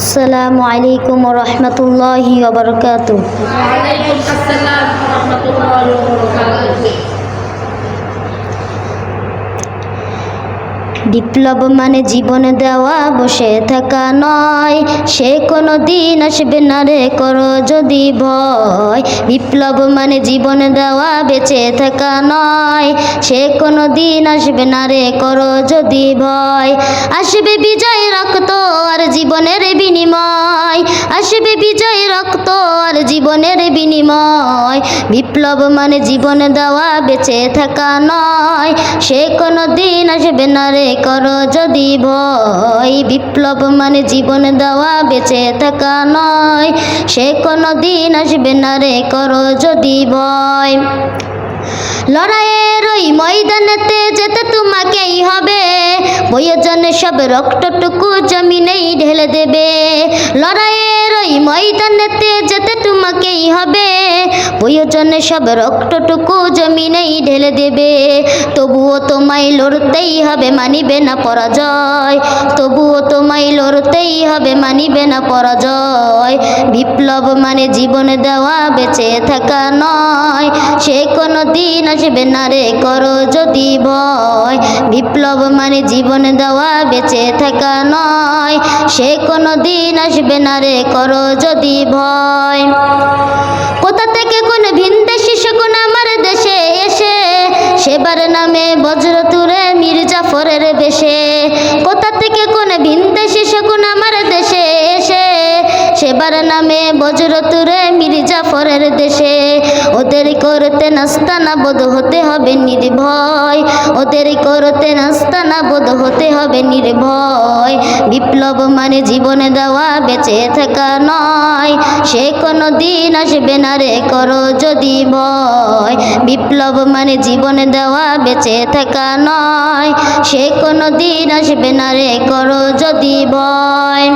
আসসালামু আলাইকুম রহমতুল্লাহি বিপ্লব মানে জীবনে দেওয়া, বসে থাকা নয়। সে কোনো দিন আসবে না রে, করো যদি ভয়। বিপ্লব মানে জীবনে দেওয়া, বেঁচে থাকা নয়। সে কোনো দিন আসবে না রে, করো যদি ভয়। আসবে বিজয় রক্ত আর জীবনের আসবে বিজয় রক্ত আর জীবনের বিনিময়। বিপ্লব মানে জীবনে দেওয়া, বেঁচে থাকা নয়। সে কোনো দিন আসবে না রে, করো যদি ভয়। বিপ্লব মানে জীবনে দেওয়া, বেঁচে থাকা নয়। সে কোনো দিন আসবে না রে, করো যদি ভয়। লড়াইয়ের ওই ময়দানেতে যেতে তোমাকেই হবে। প্রয়োজনে সব রক্তটুকু জমিনেই ঢেলে দেবে। তোমাকেই হবে। প্রয়োজনে সব রক্তটুকু জমিনেই ঢেলে দেবে। তবুও তোমায় লড়তেই হবে, মানিবে না পরাজয়। তবুও তোমায় লড়তেই হবে, মানিবে না পরাজয়। বিপ্লব মানে জীবনে দেওয়া, বেঁচে থাকা নয়। সে কোনো দিন আসবে না রে, করো যদি ভয়। বিপ্লব মানে জীবনে দেওয়া, বেঁচে থাকা নয়। সে কোনো দিন আসবে না রে, করো যদি ভয়। কোথা থেকে কোন ভিনদেশি শকুন আমার দেশে এসে, সেবার নামে বজ্র তুরে মির্জাফরের বেশে। কোথা থেকে সেবার নামে বজ্র তুরে মির্জাফরের দেশে। ওদের করতে নাস্তানা বোধ হতে হবে নির্ভয়। ওদের করতে নাস্তানা বোধ হতে হবে নির্ভয়। বিপ্লব মানে জীবনে দেওয়া, বেঁচে থাকা নয়। সে কোনো দিন আসবে না রে, করো যদি ভয়। বিপ্লব মানে জীবনে দেওয়া, বেঁচে থাকা নয়। সে কোনো দিন আসবে না রে, করো যদি ভয়।